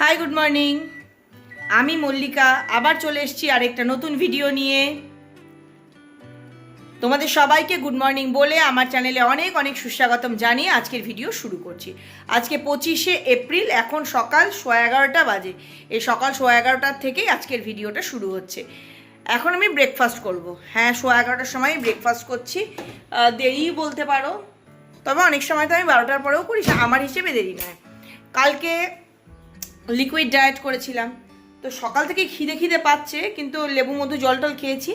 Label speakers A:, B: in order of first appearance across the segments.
A: Hi good morning আমি মল্লিকা, আবার চলে এসেছি আরেকটা নতুন ভিডিও নিয়ে। তোমাদের সবাইকে গুড মর্নিং বলে আমার চ্যানেলে অনেক অনেক সুস্বাগতম জানিয়ে আজকের ভিডিও শুরু করছি। আজকে পঁচিশে এপ্রিল, এখন সকাল সোয়া এগারোটা বাজে। এই সকাল সোয়া এগারোটার থেকেই আজকের ভিডিওটা শুরু হচ্ছে। এখন আমি ব্রেকফাস্ট করব। হ্যাঁ সোয়া এগারোটার সময় ব্রেকফাস্ট করছি। দেরিই বলতে পারো, তবে অনেক সময় তো আমি বারোটার পরেও করি, আমার হিসেবে দেরি নয়। কালকে লিকুইড ডায়েট করেছিলাম। তো সকাল থেকে খিদে খিদে পাচ্ছে, কিন্তু লেবু মধু জল টল খেয়েছি।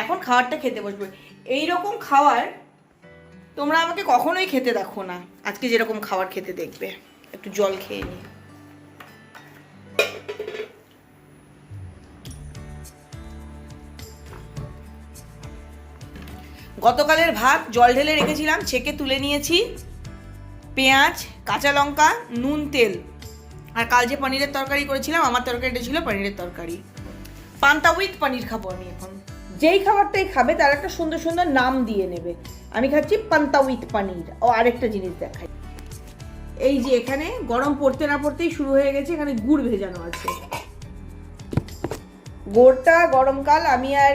A: এখন খাবারটা খেতে বসবো। এই রকম খাবার তোমরা আমাকে কখনোই খেতে দেখো না। আজকে যেরকম খাবার খেতে দেখবে। একটু জল খেয়ে নিই। গতকালের ভাত জল ঢেলে রেখেছিলাম, ছেঁকে তুলে নিয়েছি। পেঁয়াজ, কাঁচা লঙ্কা, নুন, তেল। আর কাল যে পনিরের তরকারি করেছিলাম, আমার তরকারিটা ছিল পনিরের তরকারি। পান্তা উইথ পনির খাব আমি এখন। যেই খাবারটাই খাবে, তার একটা সুন্দর সুন্দর নাম দিয়ে নেবে। আমি খাচ্ছি পান্তা উইথ পনির। ও আরেকটা জিনিস দেখাই। এই যে এখানে গরম পড়তে না পড়তেই শুরু হয়ে গেছে, এখানে গুড় ভেজানো আছে। গোড়টা গরমকাল, আমি আর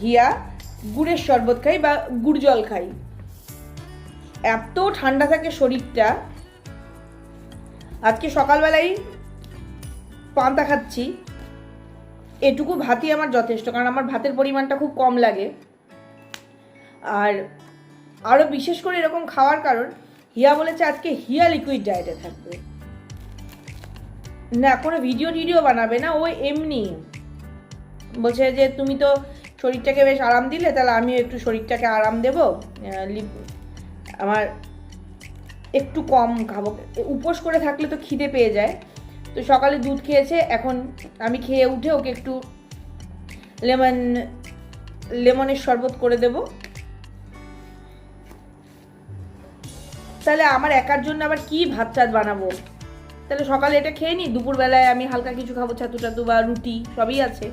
A: হিয়া গুড়ের শরবত খাই বা গুড় জল খাই। এত ঠান্ডা থাকে শরীরটা আজকে সকালবেলায় পান্তা খাচ্ছি। এটুকু ভাতই আমার যথেষ্ট, কারণ আমার ভাতের পরিমাণটা খুব কম লাগে। আর আরও বিশেষ করে এরকম খাওয়ার কারণ, হিয়া বলেছে আজকে হিয়া লিকুইড ডায়েটে থাকবে। না কোনো ভিডিও টিডিও বানাবে না, ও এমনি। বলছে যে, তুমি তো শরীরটাকে বেশ আরাম দিলে, তাহলে আমিও একটু শরীরটাকে আরাম দেবো। আমার একটু কম খাব। উপোস করে থাকলে তো খিদে পেয়ে যায়। তো সকালে দুধ খেয়েছে, এখন আমি খেয়ে উঠে ওকে একটু লেমন, লেমনের শরবত করে দেব। তাহলে আমার একার জন্য আবার কি ভাত চাত বানাবো? তাহলে সকালে এটা খেয়ে নিই দুপুরবেলায় আমি হালকা কিছু খাব, ছাতু টাতু বা রুটি, সবই আছে।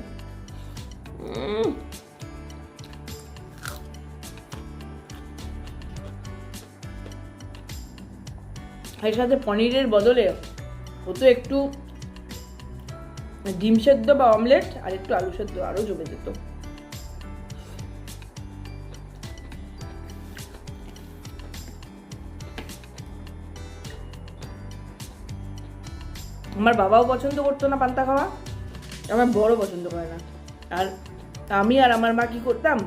A: এর সাথে পনিরের বদলে হতো একটু ডিম সেদ্ধ বা অমলেট আর একটু আলু সেদ্ধ, আরও জমে যেত। আমার বাবাও পছন্দ করতো না পান্তা খাওয়া, আমার বড় পছন্দ করে না। আর আমি আর আমার মা কি করতাম?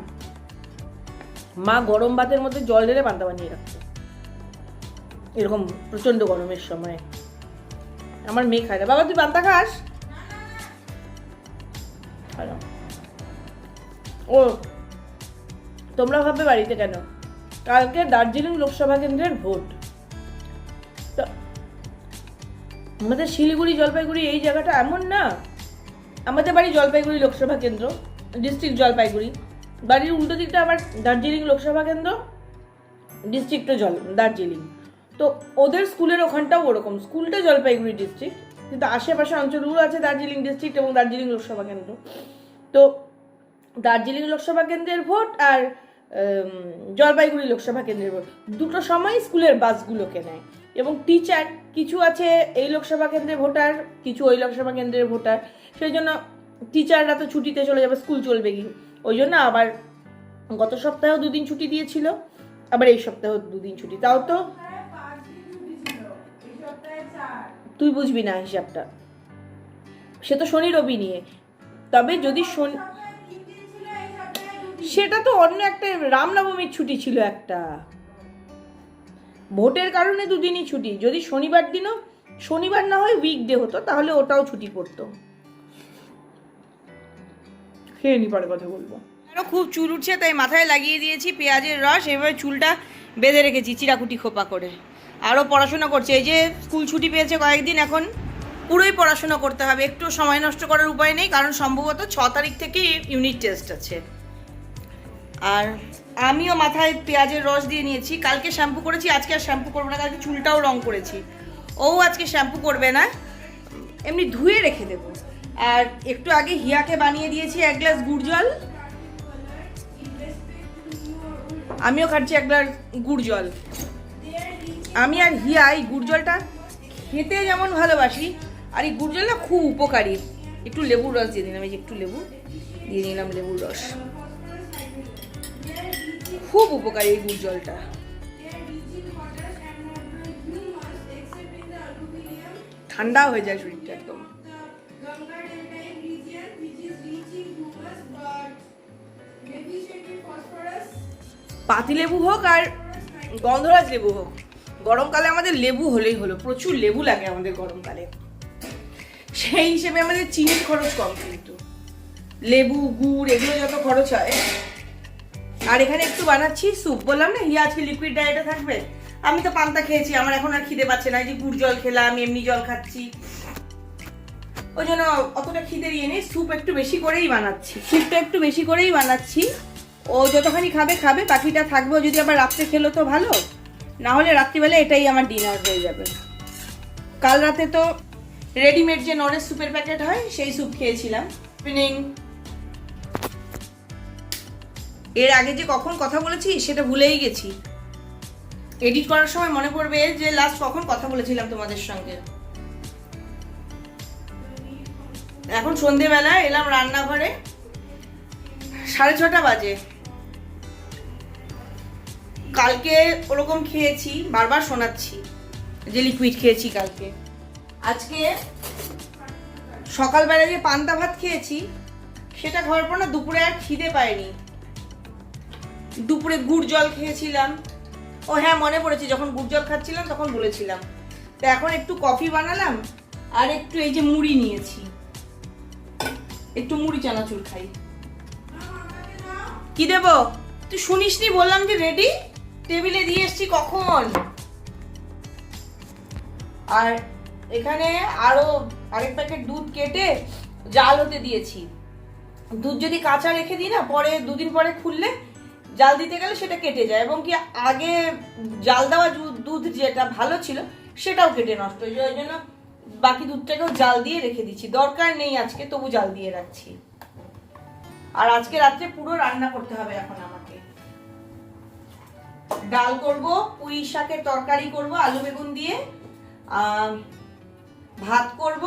A: মা গরম ভাতের মধ্যে জল ঢেলে পান্তা বানিয়ে রাখতো। এরকম প্রচণ্ড গরমের সময়। আমার মেয়ে খায় না। বাবা, তুই পান্তা খাস? ও, তোমরা ভাববে বাড়িতে কেন? কালকে দার্জিলিং লোকসভা কেন্দ্রের ভোট। আমাদের শিলিগুড়ি, জলপাইগুড়ি এই জায়গাটা এমন না। আমাদের বাড়ি জলপাইগুড়ি লোকসভা কেন্দ্র, ডিস্ট্রিক্ট জলপাইগুড়ি। বাড়ির উল্টো দিকটা আবার দার্জিলিং লোকসভা কেন্দ্র, ডিস্ট্রিক্টও জল, দার্জিলিং। তো ওদের স্কুলের ওখানটাও ওরকম। স্কুলটা জলপাইগুড়ি ডিস্ট্রিক্ট কিন্তু আশেপাশে অঞ্চলগুলো আছে দার্জিলিং ডিস্ট্রিক্ট এবং দার্জিলিং লোকসভা কেন্দ্র। তো দার্জিলিং লোকসভা কেন্দ্রের ভোট আর জলপাইগুড়ি লোকসভা কেন্দ্রের ভোট। দুটো সময় স্কুলের বাসগুলোকে নেয় এবং টিচার কিছু আছে এই লোকসভা কেন্দ্রের ভোটার, কিছু ওই লোকসভা কেন্দ্রের ভোটার। সেই জন্য টিচাররা তো ছুটিতে চলে যাবে, স্কুল চলবে কি? ওই জন্য আবার গত সপ্তাহেও দুদিন ছুটি দিয়েছিল, আবার এই সপ্তাহেও দুদিন ছুটি। তাও তো তুই বুঝবি না হিসাবটা। সে তো শনি রবি নিয়ে। তবে যদি শনি সেটা তো অন্য একটা রামনবমীর ছুটি ছিল একটা। ভোটের কারণে দুদিনই ছুটি। যদি শনিবার দিনও শনিবার না হয় উইকডে হতো, তাহলে ওটাও ছুটি পড়তো। খেয়ে নি, পরে কথা বলব। আরও খুব চুল উঠছে, তাই মাথায় লাগিয়ে দিয়েছি পেঁয়াজের রস, এভাবে চুলটা বেঁধে রেখেছি, চিরাকুটি খোপা করে। আরও পড়াশোনা করছে। এই যে স্কুল ছুটি পেয়েছে কয়েকদিন, এখন পুরোই পড়াশোনা করতে হবে। একটু সময় নষ্ট করার উপায় নেই, কারণ সম্ভবত ছ তারিখ থেকে ইউনিট টেস্ট আছে। আর আমিও মাথায় পেঁয়াজের রস দিয়ে নিয়েছি। কালকে শ্যাম্পু করেছি, আজকে আর শ্যাম্পু করব না। কালকে চুলটাও রং করেছি। ও আজকে শ্যাম্পু করবে না। এমনি ধুয়ে রেখে দেবো। আর একটু আগে হিয়াকে বানিয়ে দিয়েছি এক গ্লাস গুড় জল। আমিও খাচ্ছি এক গ্লাস গুড় জল। আমি আর হিয়া এই গুড় জলটা খেতে যেমন ভালোবাসি, আর এই গুড় জলটা খুব উপকারী। একটু লেবুর রস দিয়ে দিলাম, এই যে একটু লেবু দিয়ে দিলাম লেবুর রস। খুব উপকারী এই গুড় জলটা ঠান্ডা হয়ে যায় শরীরটা একদম। পাতিলেবু হোক আর গন্ধরাজ লেবু হোক। গরমকালে আমাদের লেবু হলেই হলো, প্রচুর লেবু লাগে আমাদের গরমকালে। সেই হিসেবে আমাদের চিনির খরচ কম কিন্তু। লেবু, গুড়, এগুলো যত খরচ হয়। আর এখানে একটু বানাচ্ছি স্যুপ, বললাম না হিয়া আজকে লিকুইড ডায়েটে থাকবে? আমি তো পান্তা খেয়েছি, আমার এখন আর খিদে পাচ্ছে না যে গুড় জল খেলাম, এমনি জল খাচ্ছি। ওই জন্য অতটা খিদে ইয়ে নেই, স্যুপ একটু বেশি করেই বানাচ্ছি। স্যুপটা একটু বেশি করেই বানাচ্ছি। ও যতখানি খাবে খাবে, বাকিটা থাকবে যদি আবার রাত্রে খেলো তো ভালো। না হলে রাত্রিবেলা এটাই আমার ডিনার হয়ে যাবে। কাল রাতে তো রেডিমেড যে নরেশ স্যুপের প্যাকেট হয়, সেই স্যুপ খেয়েছিলাম। ইভিনিং এর আগে যে কখন কথা বলেছি, সেটা ভুলেই গেছি। এডিট করার সময় মনে পড়বে যে লাস্ট কখন কথা বলেছিলাম তোমাদের সঙ্গে। এখন সন্ধেবেলা, এলাম রান্নাঘরে। সাড়ে ছটা বাজে। কালকে ওরকম খেয়েছি, বারবার শোনাচ্ছি যে লিকুইড খেয়েছি কালকে। আজকে সকালবেলা যে পান্তা ভাত খেয়েছি, সেটা খাওয়ার পর না দুপুরে আর খিদে পায়নি। দুপুরে গুড় জল খেয়েছিলাম। ও হ্যাঁ মনে পড়েছে, যখন গুড় জল খাচ্ছিলাম তখন বলেছিলাম। তো এখন একটু কফি বানালাম, আর একটু এই যে মুড়ি নিয়েছি। একটু মুড়ি চানাচুর খাই। কি দেব? তুই শুনিসনি, বললাম যে রেডি টেবিলে দিয়ে এসছি কখন? আর এখানে আরও আরেক প্যাকেট দুধ কেটে জাল হতে দিয়েছি। দুধ যদি কাঁচা রেখে দিই না, পরে দুদিন পরে খুললে জাল দিতে গেলে সেটা কেটে যায় এবং কি আগে জাল দেওয়া দুধ যেটা ভালো ছিল সেটাও কেটে নষ্ট হয়ে যায়। ওই জন্য বাকি দুধটাকেও জাল দিয়ে রেখে দিচ্ছি। দরকার নেই আজকে, তবু জাল দিয়ে রাখছি। আর আজকে রাত্রে পুরো রান্না করতে হবে এখন আমাকে ডাল করব, পুঁই শাকের তরকারি করব, আলু বেগুন দিয়ে ভাত করব।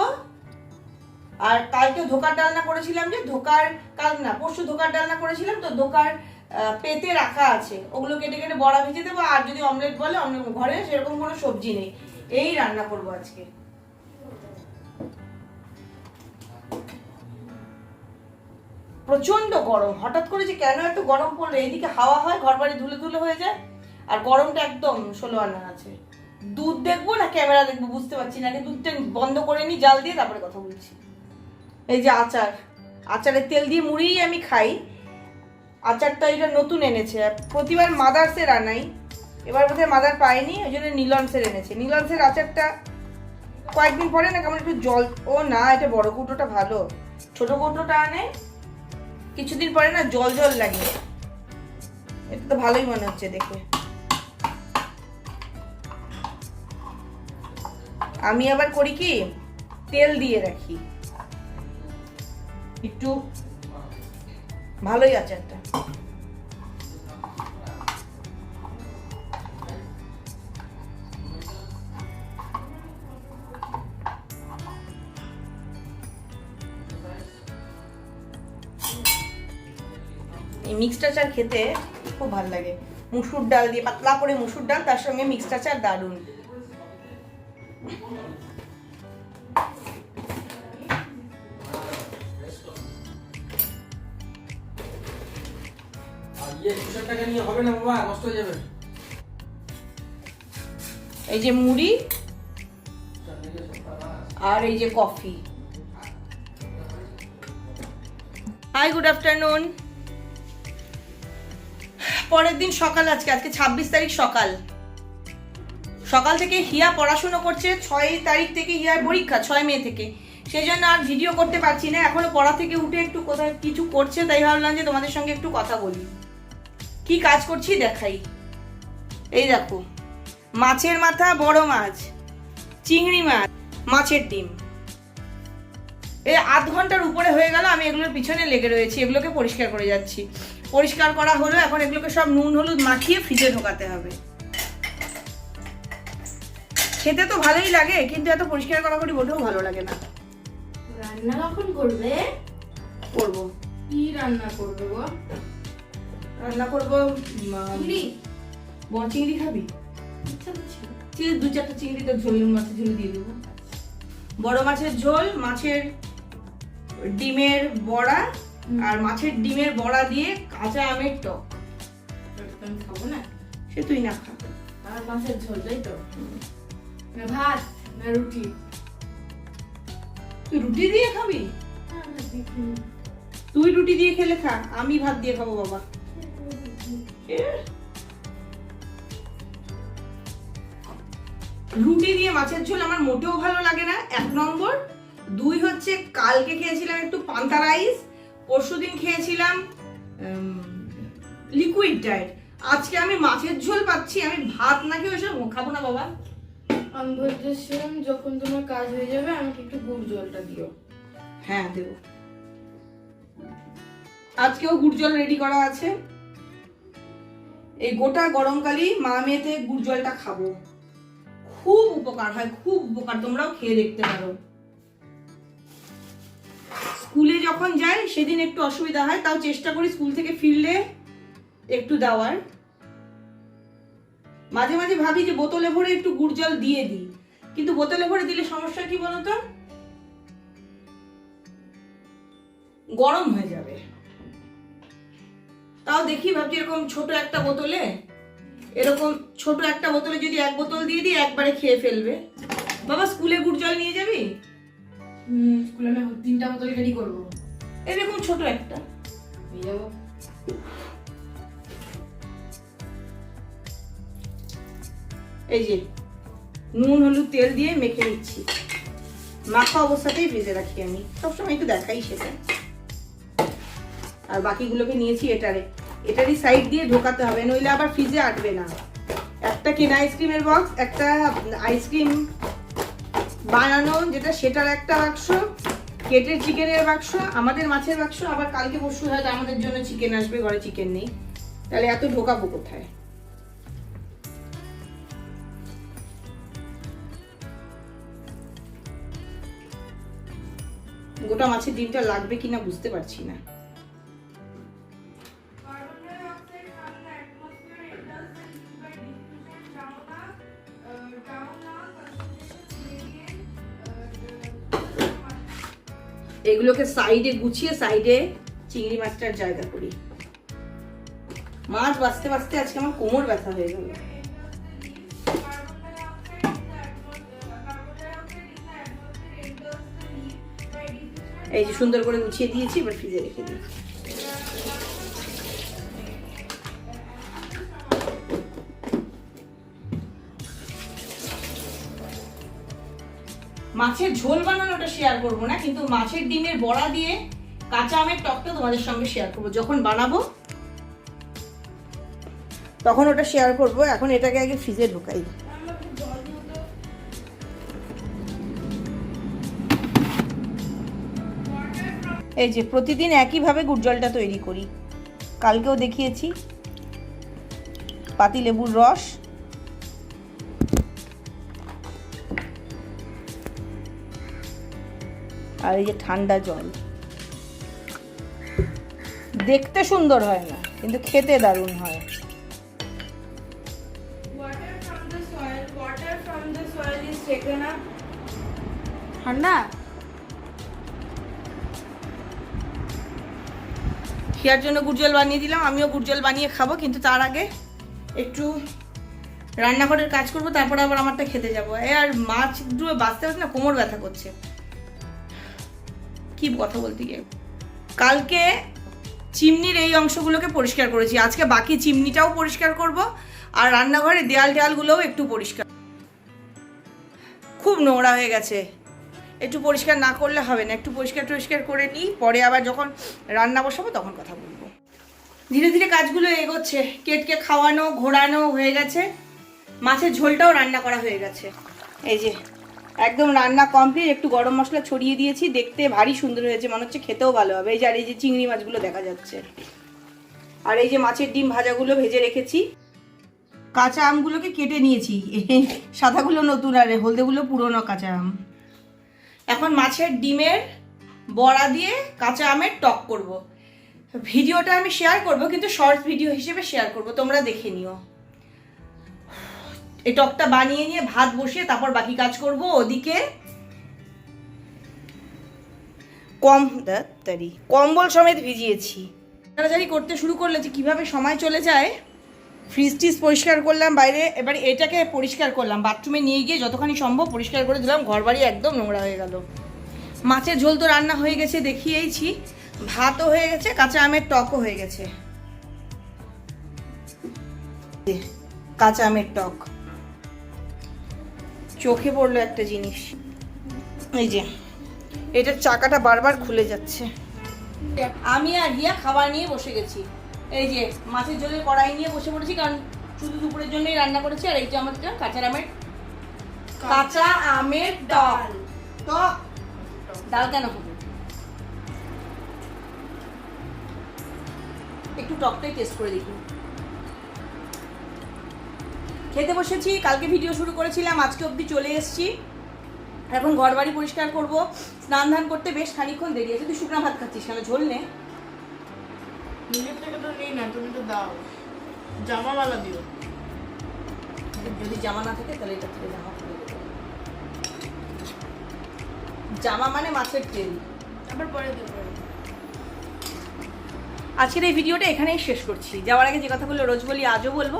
A: আর কালকে ধোকার ডালনা করেছিলাম যে, ধোকার কাল না, পরশু ধোকার ডালনা করেছিলাম, তো ধোকার পেতে রাখা আছে। ওগুলো কেটে কেটে বড়া ভেজে দেবো, আর যদি অমলেট বলে, অমলেট ঘরে, সেরকম কোনো সবজি নেই। এই রান্না করব আজকে। প্রচণ্ড গরম, হঠাৎ করে যে কেন এত গরম পড়ল? এইদিকে হাওয়া হয় ঘর বাড়ি ধুলে ধুলে হয়ে যায়। আর গরমটা একদম ষোলো আনা আছে। দুধ দেখব না ক্যামেরা দেখব বুঝতে পারছি না দুধটা বন্ধ করে নি, জাল দিয়ে তারপরে কথা বলছি। এই যে আচার আচারের তেল দিয়ে মুড়িই আমি খাই। আচারটা এটা নতুন এনেছে প্রতিবার মাদার্সের আনাই। এবার বোধহয় মাদার পাইনি, ওই জন্য নীলন্সের এনেছে। নীলন্সের আচারটা কয়েকদিন পরে না কেমন একটু জল, ও না, এটা বড় কৌটোটা ভালো। ছোট কৌটোটা আনে, কিছুদিন পরে না জল জল লাগে। এটা তো ভালোই মনে হচ্ছে দেখে। আমি আবার করি কি? তেল দিয়ে রাখি। একটু। ভালোই আচারটা এই মিক্সড আচার খেতে খুব ভালো লাগে। মুসুর ডাল দিয়ে, পাতলা করে মুসুর ডাল, তার সঙ্গে মিক্সড আচার দারুণ। এই যে মুড়ি আর এই যে কফি। হাই গুড আফটারনুন পরের দিন সকাল আজকে আজকে ছাব্বিশ তারিখ সকাল। সকাল থেকে হিয়া পড়াশুনো করছে, ছয় তারিখ থেকে হিয়ার পরীক্ষা, ছয় মে থেকে। সেই জন্য আর ভিডিও করতে পারছি না। এখনও পড়া থেকে উঠে একটু কোথায় কিছু করছে, তাই ভাবলাম যে তোমাদের সঙ্গে একটু কথা বলি। কি কাজ করছি দেখাই। এই দেখো, মাছের মাথা, বড় মাছ, চিংড়ি মাছ, মাছের ডিম। এই আধ ঘণ্টার উপরে হয়ে গেল, আমি এগুলোর পিছনে লেগে রয়েছি, এগুলোকে পরিষ্কার করে যাচ্ছি। পরিষ্কার করা হলো, এখন এগুলোকে সব নুন, হলুদ মাখিয়ে ফ্রিজে ঢোকাতে হবে। খেতে তো ভালোই লাগে কিন্তু এত পরিষ্কার করা করি মোটেও ভালো লাগে না।
B: রান্না কখন করবে?
A: করব।
B: কি রান্না করবে গো
A: রান্না করব
B: চিংড়ি।
A: বড় চিংড়ি খাবি? চিংড়ি দু চারটা চিংড়ি তো ঝোল মাছের ঝোল দিয়ে দেবো। বড় মাছের ঝোল মাছের ডিমের বড়া আর মাছের ডিমের বড়া দিয়ে কাঁচা আমের টক।
B: খাব না?
A: সে তুই না খা।
B: আর মাছের ঝোল তাই তো? না ভাত না রুটি
A: তুই রুটি দিয়ে খাবি তুই রুটি দিয়ে খেলে খা আমি ভাত দিয়ে খাব বাবা রুটি দিয়ে মাছের ঝোল আমার মোটেও ভালো লাগে না। এক নম্বর দুই হচ্ছে কালকে খেয়েছিলাম একটু পান্তা রাইস পরশুদিন খেয়েছিলাম লিকুইড ডায়েট আজকে আমি মাছের ঝোল পাচ্ছি আমি ভাত না খেয়ে ওইসব খাব না বাবা।
B: আমি বলতেছিলাম যখন তোমার কাজ হয়ে যাবে, আমাকে একটু গুড় জলটা দিও।
A: হ্যাঁ দেব। আজকেও গুড় জল রেডি করা আছে। এই গোটা গরমকালেই মা মেয়েতে গুড় জলটা খাব। খুব উপকার হয়, খুব উপকার। তোমরাও খেয়ে দেখতে পারো। স্কুলে যখন যাই, সেদিন একটু অসুবিধা হয়, তাও চেষ্টা করি স্কুল থেকে ফিরলে একটু দেওয়ার। মাঝে মাঝে ভাবি যে বোতলে ভরে একটু গুড় জল দিয়ে দিই। কিন্তু বোতলে ভরে দিলে সমস্যা কি বলতো? গরম হয়ে যাবে। তাও দেখি ভাবছি এরকম ছোট একটা বোতলে এরকম ছোট একটা বোতলে যদি এক বোতল দিয়ে দিই একবারে খেয়ে ফেলবে। বাবা স্কুলে গুড় জল নিয়ে যাবি?
B: হুম স্কুলে আমি তিনটা বোতল রেডি করব।
A: এরকম ছোট একটা।
B: নিয়ে যাব।
A: এই যে, নুন, হলুদ, তেল দিয়ে মেখে নিচ্ছি। মাখা অবস্থাতেই ভেজে রাখি আমি। সবসময় একটু দেখাই সেটা। আর বাকিগুলোকে নিয়েছি এটারে। এটারই সাইড দিয়ে ঢোকাতে হবে, নইলে আবার ফ্রিজে আটবে না। একটা কেনা আইসক্রিমের বক্স একটা আইসক্রিম বানানো, যেটা সেটার একটা বাক্স কেটের চিকেনের বাক্স, আমাদের মাছের বাক্স, আবার কালকে পরশু হয়তো আমাদের জন্য চিকেন আসবে, ঘরে চিকেন নেই। তাহলে এত ঢোকাবো কোথায়? গোটা মাছের ডিমটা লাগবে কিনা বুঝতে পারছি না। এগুলোকে সাইডে গুছিয়ে সাইডে চিংড়ি মাছটার জায়গা করি। মাছ বাঁচতে বাঁচতে আজকে আমার কোমর ব্যথা হয়ে গেল। এই যে সুন্দর করে গুছিয়ে দিয়েছি, এবার ফ্রিজে রেখে দিই। মাছের ঝোল বানানোটা শেয়ার করব না, কিন্তু মাছের ডিমের বড়া দিয়ে কাঁচা আমের টকটা তোমাদের সঙ্গে শেয়ার করব। যখন বানাবো, তখন ওটা শেয়ার করব। এখন এটাকে আগে ফ্রিজে ঢোকাই। এই যে প্রতিদিন একইভাবে গুড় জলটা তৈরি করি। কালকেও দেখিয়েছি। পাতি লেবুর রস। আর এই যে ঠান্ডা জল। দেখতে সুন্দর হয় না কিন্তু খেতে দারুণ হয়।
B: Water
A: খেয়ার জন্য গুড়জল বানিয়ে দিলাম, আমিও গুড়জল বানিয়ে খাব, কিন্তু তার আগে একটু রান্নাঘরের কাজ করব, তারপরে আবার আমারটা খেতে যাব। আর মাছ দুটো বাঁচতে বাঁচতে না, কোমর ব্যথা করছে। কি কথা বলতে গিয়ে। কালকে চিমনির এই অংশগুলোকে পরিষ্কার করেছি, আজকে বাকি চিমনিটাও পরিষ্কার করব, আর রান্নাঘরের দেয়াল দেয়ালগুলোও একটু পরিষ্কার। খুব নোংরা হয়ে গেছে। একটু পরিষ্কার না করলে হবে না, একটু পরিষ্কার টরিষ্কার করে নিই, পরে আবার যখন রান্না বসাবো তখন কথা বলব। ধীরে ধীরে কাজগুলো এগোচ্ছে, কেটকে খাওয়ানো, ঘোরানো হয়ে গেছে, মাছের ঝোলটাও রান্না করা হয়ে গেছে। এই যে, একদম রান্না কমপ্লিট একটু গরম মশলা ছড়িয়ে দিয়েছি, দেখতে ভারী সুন্দর হয়েছে, মনে হচ্ছে খেতেও ভালো হবে। এই যে, আর এই যে চিংড়ি মাছগুলো দেখা যাচ্ছে। আর এই যে মাছের ডিম ভাজাগুলো ভেজে রেখেছি। কাঁচা আমগুলোকে কেটে নিয়েছি সাদাগুলো নতুন আর হলদেগুলো পুরনো কাঁচা আম। এখন মাছের ডিমের বড়া দিয়ে কাঁচা আমের টক করব। ভিডিওটা আমি শেয়ার করব, কিন্তু শর্ট ভিডিও হিসেবে শেয়ার করব, তোমরা দেখে নিও এই টকটা বানিয়ে নিয়ে ভাত বসিয়ে তারপর বাকি কাজ করব, ওদিকে কম তারি, কম্বল সমেত ভিজিয়েছি তাড়াতাড়ি করতে শুরু করলে যে কীভাবে সময় চলে যায় ফ্রিজ টিজ পরিষ্কার করলাম বাইরে, এবার এটাকে পরিষ্কার করলাম বাথরুমে নিয়ে গিয়ে যতখানি সম্ভব পরিষ্কার করে দিলাম ঘর বাড়ি একদম নোংরা হয়ে গেল। মাছের ঝোল তো রান্না হয়ে গেছে, দেখিয়েইছি। ভাতও হয়ে গেছে, কাঁচা আমের টকও হয়ে গেছে। কাঁচা আমের টক। চোখে পড়ল একটা জিনিস। এই যে, এটার চাকাটা বারবার খুলে যাচ্ছে। আমি আর রিয়া খাবার নিয়ে বসে গেছি। এই যে, মাছের ঝোলের কড়াই নিয়ে বসে পড়েছি, কারণ শুধু দুপুরের জন্যই রান্না করেছি, আর এইটা আমাদের কাঁচা আমের কাঁচা আমের ডাল। টক ডাল কেন হবে? একটু টকটাই টেস্ট করে দেখি। খেতে বসেছি, কালকে ভিডিও শুরু করেছিলাম, আজকে অবধি চলে এসেছি। এখন ঘর বাড়ি পরিষ্কার করব, স্নান ধান করতে বেশ খানিকক্ষণ দেরি আছে, তুই শুকনা ভাত খাচ্ছিস কেন ঝোল নে।
B: নিজের থেকে তো নেই না তুমি তো দাও। জামাওয়ালা দিও।
A: যদি জামা না থাকে তাহলে এটা থেকে জামা খুলে জামা মানে মাছের তেল।
B: আবার পরে
A: আজকের এই ভিডিওটা এখানেই শেষ করছি। যাওয়ার আগে যে কথাগুলো রোজ বলি আজও বলব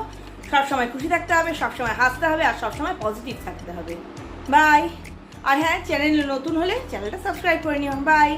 A: সবসময় খুশি থাকতে হবে সবসময় হাসতে হবে আর সবসময় পজিটিভ থাকতে হবে। বাই আর হ্যাঁ চ্যানেল নতুন হলে চ্যানেলটা সাবস্ক্রাইব করে নিও। বাই